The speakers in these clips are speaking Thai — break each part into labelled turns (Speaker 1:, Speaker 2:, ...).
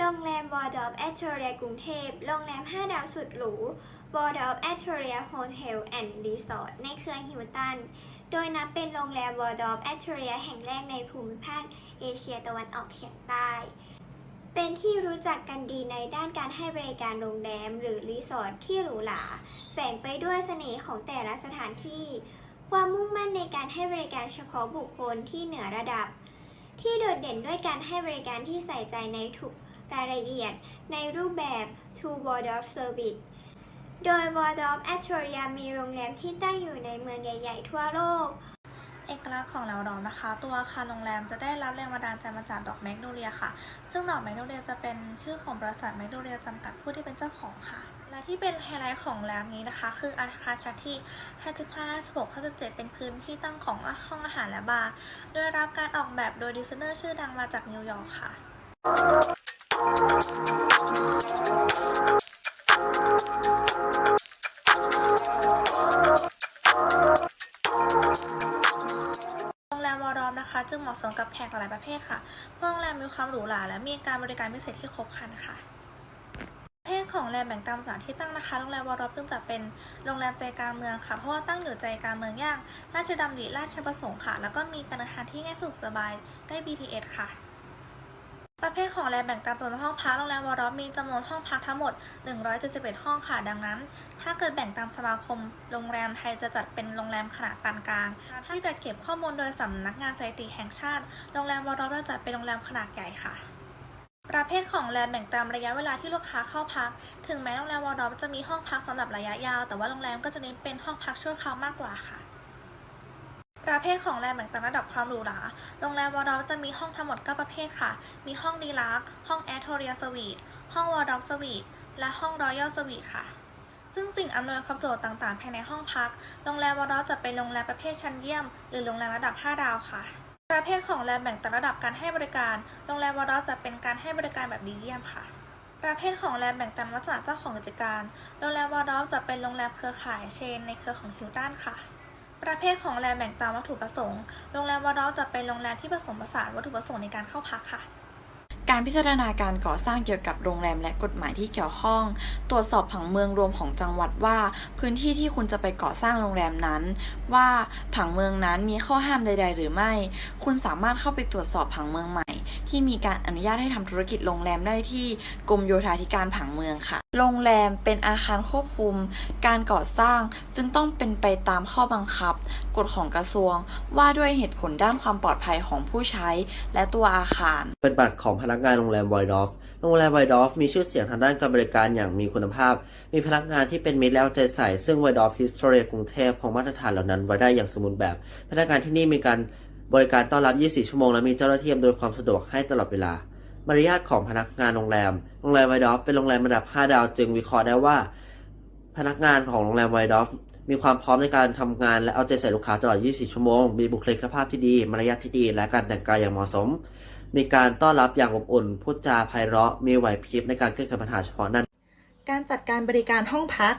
Speaker 1: โรงแรม World of Astoria กรุงเทพ โรงแรม 5 ดาวสุดหรู World of Astoria Hotel and Resort ในเครือฮิวตัน โดยนับเป็นโรงแรม World of Astoria แห่งแรกในภูมิภาคเอเชียตะวันออกเฉียงใต้ เป็นที่รู้จักกันดีในด้านการให้บริการโรงแรมหรือรีสอร์ทที่หรูหรา แฝงไปด้วยเสน่ห์ของแต่ละสถานที่ ความมุ่งมั่นในการให้บริการเฉพาะบุคคลที่เหนือระดับ ที่โดดเด่นด้วยการให้บริการที่ใส่ใจในทุก รายละเอียดในรูปแบบ Two Waldorf Service โดย Waldorf Astoria มีโรงแรมที่ตั้งอยู่ในเมืองใหญ่ ๆ ทั่วโลก
Speaker 2: เอกลักษณ์ของแลวดอกนะคะ ตัวอาคารโรงแรมจะได้รับแรงบันดาลใจมาจากดอกแมกโนเลียค่ะ ซึ่งดอกแมกโนเลียจะเป็นชื่อของบริษัทแมกโนเลียจำกัดผู้ที่เป็นเจ้าของค่ะและที่เป็นไฮไลท์ของโรงแรมนี้นะคะ คืออาคารชั้นที่ 55 56 57 เป็นพื้นที่ตั้งของห้องอาหารและบาร์ โดยรับการออกแบบโดยดีไซเนอร์ชื่อดังมาจากนิวยอร์กค่ะ โรงแรมวอร์ดอมนะคะจึงเหมาะสมกับแขกหลายประเภทค่ะ โรงแรมมีความหรูหราและมีการบริการพิเศษที่ครบครันค่ะ ประเภทของโรงแรมแบ่งตามสถานที่ตั้งนะคะ โรงแรมวอร์ดอมซึ่งจะเป็นโรงแรมใจกลางเมืองค่ะ เพราะว่าตั้งอยู่ใจกลางเมืองย่าง ราชดำริราชประสงค์ค่ะ แล้วก็มีการเดินทางที่ง่ายสะดวกสบายใกล้ BTS ค่ะ ประเภทของโรงแรมแบ่งตามจำนวนห้องพักโรงแรมวอร์ดอมมีจำนวนห้องพักทั้งหมด 171 ห้องค่ะ ดังนั้น ถ้าเกิดแบ่งตามสมาคม โรงแรมไทยจะจัดเป็นโรงแรมขนาดปานกลาง ที่จะเก็บข้อมูลโดยสำนักงานสถิติแห่งชาติ โรงแรมวอร์ดอมจะจัดเป็นโรงแรมขนาดใหญ่ค่ะประเภทของโรงแรมแบ่งตามระยะเวลาที่ลูกค้าเข้าพัก ถึงแม้โรงแรมวอร์ดอมจะมีห้องพักสำหรับระยะยาว แต่ว่าโรงแรมก็จะเน้นเป็นห้องพักชั่วคราวมากกว่าค่ะ ประเภทของโรงแรมแบ่งตามระดับความหรูหรา โรงแรมวอร์ดอมจะมีห้องทั้งหมด 9 ประเภทค่ะ มีห้องดีลักห้องแอทโทเรียสวีท ห้องวอร์ดอมสวีท และห้องรอยัลสวีทค่ะ ซึ่งสิ่งอำนวยความสะดวกต่างๆ ภายในห้องพัก โรงแรมวอร์ดอมจะเป็นโรงแรมประเภทชั้นเยี่ยม หรือโรงแรมระดับ 5 ดาวค่ะ ประเภทของโรงแรมแบ่งตามระดับการให้บริการ โรงแรมวอร์ดอมจะเป็นการให้บริการแบบดีเยี่ยมค่ะประเภทของโรงแรมแบ่งตามลักษณะเจ้าของกิจการ โรงแรมวอร์ดอมจะเป็นโรงแรมเครือข่ายเชนในเครือของฮิลตันค่ะ ประเภทของโรงแรมแบ่งตามวัตถุประสงค์ โรงแรมวอร์ดอลจะเป็นโรงแรมที่ผสมผสานวัตถุประสงค์ในการเข้าพักค่ะ
Speaker 3: การพิจารณาการก่อสร้างเกี่ยวกับโรงแรมและกฎหมายที่เกี่ยวข้อง ตรวจสอบผังเมืองรวมของจังหวัดว่า พื้นที่ที่คุณจะไปก่อสร้างโรงแรมนั้น ว่าผังเมืองนั้นมีข้อห้ามใด ๆ หรือไม่ คุณสามารถเข้าไปตรวจสอบผังเมืองใหม่ ที่มีการอนุญาตให้ทำธุรกิจโรงแรมได้ที่กรมโยธาธิการผังเมืองค่ะ โรงแรมเป็นอาคารควบคุม การก่อสร้างจึงต้องเป็นไปตามข้อบังคับ กฎของกระทรวงว่าด้วยเหตุผลด้านความปลอดภัยของผู้ใช้และตัวอาคาร
Speaker 4: เป็นบัตรของพนักักงานโรงแรมไวดอฟโรงแรมไวดอฟมีชื่อเสียงทางด้านการบริการอย่างมีคุณภาพ มีพนักงานที่เป็นมิตรและเอาใจใส่ซึ่งไวดอฟฮิสโตเรียกรุงเทพคงมาตรฐานเหล่านั้นไว้ได้อย่างสมบูรณ์แบบ พนักงานที่นี่มีการบริการต้อนรับ 24 ชั่วโมง และมีเจ้าหน้าที่อำนวยความสะดวกให้ตลอดเวลามารยาทของพนักงานโรงแรม โรงแรมไวดอฟเป็นโรงแรมระดับ 5 ดาว จึงวิเคราะห์ได้ว่า พนักงานของโรงแรมไวดอฟมีความพร้อมในการทำงานและเอาใจใส่ลูกค้าตลอด 24 ชั่วโมง มีบุคลิกภาพที่ดี มารยาทที่ดี และการแต่งกายอย่างเหมาะสม มีการต้อนรับอย่างอบอุ่นพูดจาไพเราะมีไหวพริบในการแก้ไขปัญหาเฉพาะหน้า
Speaker 5: การจัดการบริการห้องพัก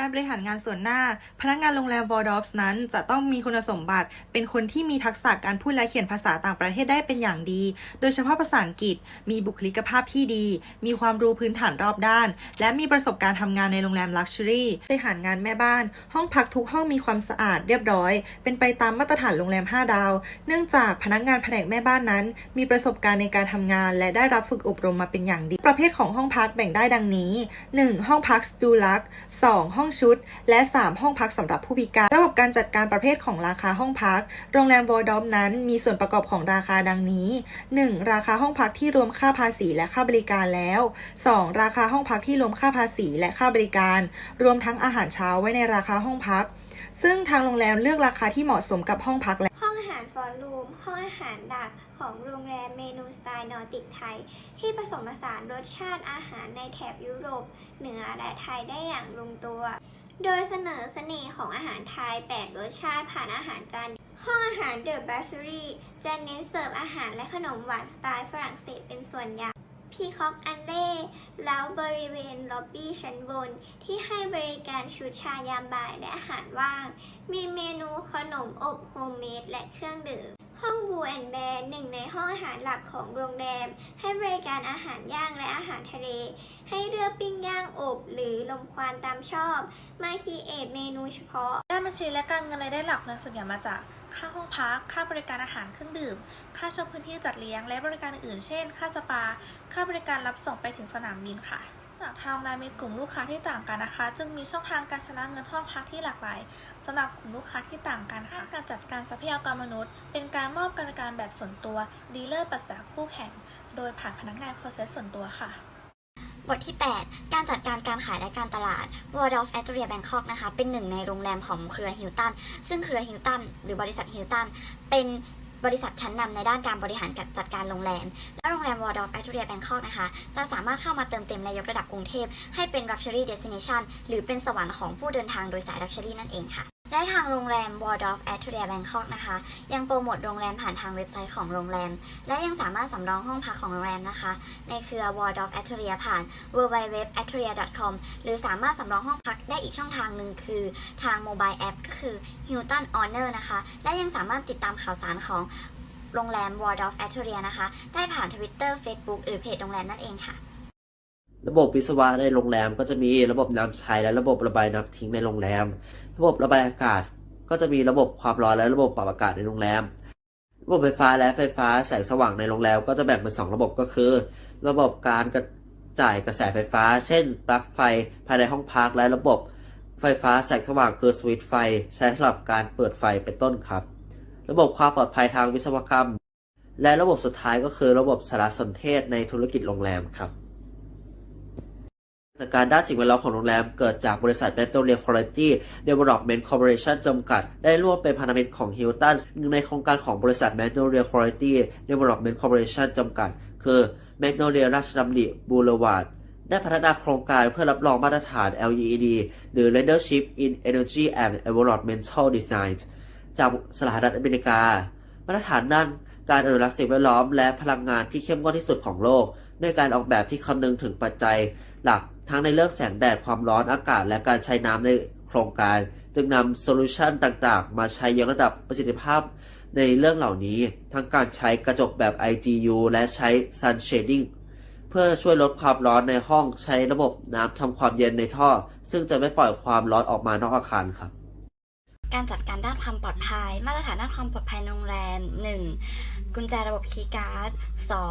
Speaker 5: การบริหารงานส่วนหน้า พนักงานโรงแรมวอร์ดอฟส์นั้น จะต้องมีคุณสมบัติ เป็นคนที่มีทักษะการพูดและเขียนภาษาต่างประเทศได้เป็นอย่างดี โดยเฉพาะภาษาอังกฤษ มีบุคลิกภาพที่ดี มีความรู้พื้นฐานรอบด้าน และมีประสบการณ์ทำงานในโรงแรมลักชัวรี่บริหารงานแม่บ้าน ห้องพักทุกห้องมีความสะอาดเรียบร้อย เป็นไปตามมาตรฐานโรงแรม 5 ดาว เนื่องจากพนักงานแผนกแม่บ้านนั้น มีประสบการณ์ในการทำงาน และได้รับฝึกอบรมมาเป็นอย่างดี ประเภทของห้องพักแบ่งได้ดังนี้ 1. ห้องพักสตูลัก 2. ห้องชุด และ 3 ห้องพักสำหรับผู้พิการ ระบบการจัดการประเภทของราคาห้องพัก โรงแรมวอร์ดอมนั้นมีส่วนประกอบของราคาดังนี้ 1. ราคาห้องพักที่รวมค่าภาษีและค่าบริการแล้ว 2. ราคาห้องพักที่รวมค่าภาษีและค่าบริการ รวมทั้งอาหารเช้าไว้ในราคาห้องพัก ซึ่งทางโรงแรมเลือกราคาที่เหมาะสมกับห้องพักและ
Speaker 1: ห้องอาหารฟอร์รูมห้องอาหารดัก ของโรงแรมเมนูสไตล์นอร์ติกไทย ที่ผสมผสานรสชาติอาหารในแถบยุโรป เหนือและไทยได้อย่างลงตัว โดยเสนอเสน่ห์ของอาหารไทย 8 รสชาติผ่านอาหารจานห้องอาหารเดอะบ s ส e รีจะเน้นเสิร์ฟอาหารและขนมหวานสไตล์ฝรั่งเศสเป็นส่วนใหญ่พีคอกอันเล่แล้วบริเวณล็อบบี้ชั้นบน ที่ให้บริการชุดชายามบ่ายและอาหารว่าง มีเมนูขนมอบโฮมเมดและเครื่องดื่ม ห้องบูแอนแบนหนึ่งในห้องอาหารหลักของโรงแรม ให้บริการอาหารย่างและอาหารทะเล ให้เลือกปิ้งย่างอบ หรือลมควันตามชอบ มาคีเอทเมนูเฉพาะ
Speaker 2: ด้านบัญชีและการเงินรายได้หลักนี่ยส่วนใหญ่มาจากค่าห้องพัก ค่าบริการอาหารเครื่องดื่ม ค่าเช่าพื้นที่จัดเลี้ยง และบริการอื่นๆ เช่น ค่าสปา ค่าบริการรับส่งไปถึงสนามบินค่ะ จากทางโรงแรมมีกลุ่มลูกค้าที่ต่างกันนะคะ จึงมีช่องทางการชำระเงินห้องพักที่หลากหลายสำหรับกลุ่มลูกค้าที่ต่างกันค่ะการจัดการทรัพยากรมนุษย์ เป็นการมอบการบริการแบบส่วนตัวดีลเลอร์ปรึกษาคู่แข่ง โดยผ่านพนักงานคอร์เซสส่วนตัวค่ะ
Speaker 6: บทที่ 8 การจัดการการขายและการตลาด World of Astoria Bangkok นะคะ เป็นหนึ่งในโรงแรมของเครือฮิลตัน ซึ่งเครือฮิลตัน หรือบริษัทฮิลตัน เป็น บริษัทชั้นนำในด้านการบริหารจัดการโรงแรม และโรงแรม World of Astoria Bangkok นะคะ จะสามารถเข้ามาเติมเต็มและยกระดับกรุงเทพให้เป็น Luxury Destination หรือเป็นสวรรค์ของผู้เดินทางโดยสาย Luxury นั่นเองค่ะ และทางโรงแรม World of Astoria Bangkok นะคะ ยังโปรโมทโรงแรมผ่านทางเว็บไซต์ของโรงแรม และยังสามารถสำรองห้องพักของโรงแรมนะคะ ในเครือ World of Astoria ผ่าน www.astoria.com หรือสามารถสำรองห้องพักได้อีกช่องทางหนึ่งคือทางโมบายแอปก็คือ Hilton Honor นะคะ และยังสามารถติดตามข่าวสารของโรงแรม World of Astoria นะคะ ได้ผ่าน Twitter Facebook หรือเพจโรงแรมนั่นเองค่ะ
Speaker 4: ระบบวิศวะในโรงแรมก็จะมีระบบน้ำใช้และระบบระบายน้ำทิ้งในโรงแรม ระบบระบายอากาศก็จะมีระบบความร้อนและระบบปรับอากาศในโรงแรม ระบบไฟฟ้าและไฟฟ้าแสงสว่างในโรงแรมก็จะแบ่งเป็นสองระบบก็คือ ระบบการกระจ่ายกระแสไฟฟ้า เช่น ปลั๊กไฟภายในห้องพักและระบบไฟฟ้าแสงสว่างคือสวิตช์ไฟ ใช้สำหรับการเปิดไฟเป็นต้นครับ ระบบความปลอดภัยทางวิศวกรรม และระบบสุดท้ายก็คือระบบสารสนเทศในธุรกิจโรงแรมครับ จากการด้านสิ่งแวดล้อมของโรงแรม เกิดจากบริษัท m e t r o l i a Quality Development Corporation จำกัด ได้ร่วมเป็นพันธมิตรของ Hilton หนึ่งในโครงการของบริษัท m e t r o l i a Quality Development Corporation จำกัด คือ Magnolia ราชดำริ Boulevard ได้พัฒนาโครงการเพื่อรับรองมาตรฐาน LEED หรือ Leadership in Energy and Environmental Design จากสหรัฐอเมริกา มาตรฐานด้านการอนุรักษ์สิ่งแวดล้อมและพลังงานที่เข้มงวดที่สุดของโลก ด้วยการออกแบบที่คำนึงถึงปัจจัยหลัก ทั้งในเรื่องแสงแดดความร้อนอากาศ และการใช้น้ำในโครงการ จึงนำโซลูชันต่างๆ มาใช้ยกระดับประสิทธิภาพในเรื่องเหล่านี้ ทั้งการใช้กระจกแบบ IGU และใช้ Sun Shading เพื่อช่วยลดความร้อนในห้องใช้ระบบน้ำทำความเย็นในท่อ ซึ่งจะไม่ปล่อยความร้อนออกมานอกอาคารครับ
Speaker 6: การจัดการด้านความปลอดภัย มาตรฐานด้านความปลอดภัยโรงแรม 1. กุญแจระบบคีย์การ์ด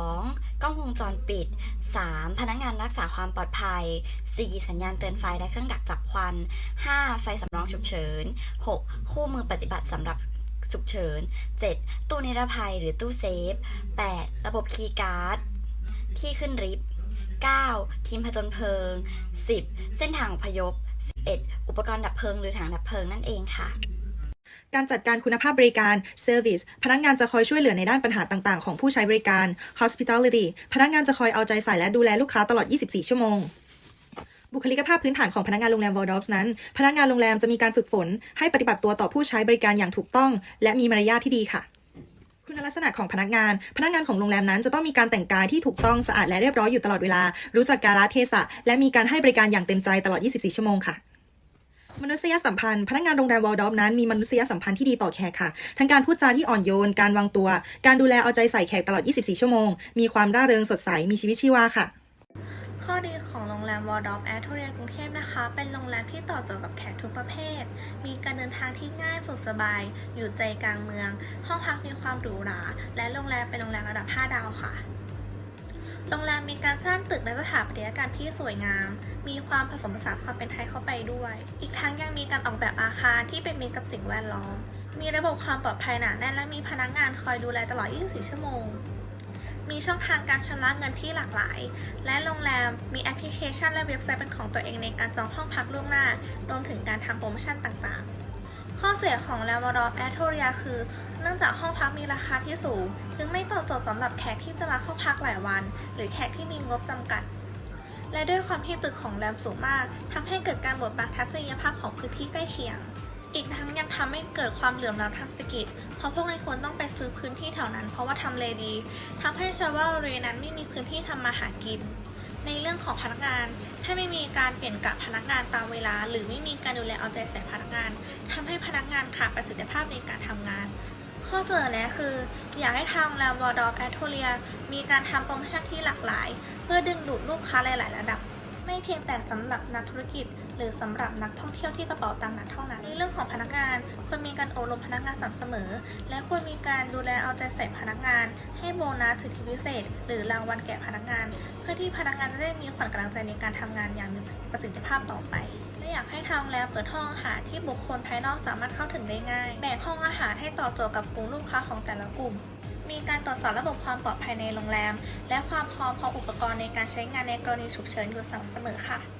Speaker 6: 2. กล้องวงจรปิด 3. พนักงานรักษาความปลอดภัย 4. สัญญาณเตือนไฟและเครื่องดักจับควัน 5. ไฟสำรองฉุกเฉิน 6. คู่มือปฏิบัติสำหรับฉุกเฉิน 7. ตู้นิรภัยหรือตู้เซฟ 8. ระบบคีย์การ์ด ที่ขึ้นลิฟต์ 9. ทีมผจญเพลิง 10. เส้นทางอพยพ 11. อุปกรณ์ดับเพลิงหรือถังดับเพลิงนั่นเองค่ะ
Speaker 5: การจัดการคุณภาพบริการ Service พนักงานจะคอยช่วยเหลือในด้านปัญหาต่างๆ ของผู้ใช้บริการ Hospitality พนักงานจะคอยเอาใจใส่และดูแลลูกค้าตลอด 24 ชั่วโมง บุคลิกภาพพื้นฐานของพนักงานโรงแรม Waldorf นั้น พนักงานโรงแรมจะมีการฝึกฝน ให้ปฏิบัติตัวต่อผู้ใช้บริการอย่างถูกต้อง และมีมารยาทที่ดีค่ะ คุณลักษณะของพนักงาน พนักงานของโรงแรมนั้นจะต้องมีการแต่งกายที่ถูกต้องสะอาดและเรียบร้อยอยู่ตลอดเวลา รู้จักกาลเทศะ และมีการให้บริการอย่างเต็มใจตลอด 24 ชั่วโมงค่ะ มนุษยสัมพันธ์ พนักงานโรงแรมวอลดอฟนั้นมีมนุษยสัมพันธ์ที่ดีต่อแขกค่ะ ทั้งการพูดจาที่อ่อนโยน การวางตัว การดูแลเอาใจใส่แขกตลอด 24 ชั่วโมง มีความร่าเริงสดใส มีชีวิตชีวาค่ะ
Speaker 2: ข้อดีของโรงแรมวอร์ดอฟแอทเรียกรุงเทพนะคะ เป็นโรงแรมที่ตอบโจทย์กับแขกทุกประเภท มีการเดินทางที่ง่ายสุดสบาย อยู่ใจกลางเมือง ห้องพักมีความหรูหรา และโรงแรมเป็นโรงแรมระดับ 5 ดาวค่ะ โรงแรมมีการสร้างตึกและสถาปัตยกรรมที่สวยงาม มีความผสมผสานความเป็นไทยเข้าไปด้วย อีกทั้งยังมีการออกแบบอาคารที่เป็นมิตรกับสิ่งแวดล้อม มีระบบความปลอดภัยหนาแน่นและมีพนักงานคอยดูแลตลอด 24 ชั่วโมง มีช่องทางการชำระเงินที่หลากหลาย และโรงแรมมีแอปพลิเคชันและเว็บไซต์เป็นของตัวเองในการจองห้องพักล่วงหน้า รวมถึงการทำโปรโมชั่นต่างๆ ข้อเสียของแลมวอร์แอทโทเรียคือ เนื่องจากห้องพักมีราคาที่สูง จึงไม่ตอบโจทย์สำหรับแขกที่จะมาเข้าพักหลายวัน หรือแขกที่มีงบจำกัด และด้วยความที่ตึกของแรมสูงมากทำให้เกิดการบดบังทัศนียภาพของพื้นที่ใกล้เคียง อีกทั้งยังทำให้เกิดความเหลื่อมล้ำทางเศรษฐกิจ เพราะพวกนายคนต้องไปซื้อพื้นที่แถวนั้น เพราะว่าทำเลดีทำให้ชาวบ้านบริเวณนั้นไม่มีพื้นที่ทำมาหากิน ในเรื่องของพนักงานถ้าไม่มีการเปลี่ยนกะพนักงานตามเวลา หรือไม่มีการดูแลเอาใจใส่พนักงานทำให้พนักงานขาดประสิทธิภาพในการทำงาน ข้อเสนอแนะคือ อยากให้ทางแรมวอร์ดอฟแอทโทเรียมีการทำโปรโมชั่นที่หลากหลาย เพื่อดึงดูดลูกค้าหลาย ๆ ระดับ ไม่เพียงแต่สำหรับนักธุรกิจ หรือสำหรับนักท่องเที่ยวที่กระเป๋าตังค์หนักเท่านั้นในเรื่องของพนักงานควรมีการอบรมพนักงานสม่ำเสมอ และควรมีการดูแลเอาใจใส่พนักงาน ให้โบนัสสิทธิพิเศษ หรือรางวัลแก่พนักงาน เพื่อที่พนักงานจะได้มีขวัญกำลังใจในการทำงานอย่างมีประสิทธิภาพต่อไปและอยากให้ทางรงแรมเปิดห้องอาหารที่บุคคลภายนอกสามารถเข้าถึงได้ง่าย แบ่งห้องอาหารให้ตอบโจทย์กับกลุ่มลูกค้าของแต่ละกลุ่ม มีการตรวจสอบระบบความปลอดภัยในโรงแรม และความพร้อมของอุปกรณ์ในการใช้งานในกรณีฉุกเฉินอยู่สม่ำเสมอค่ะ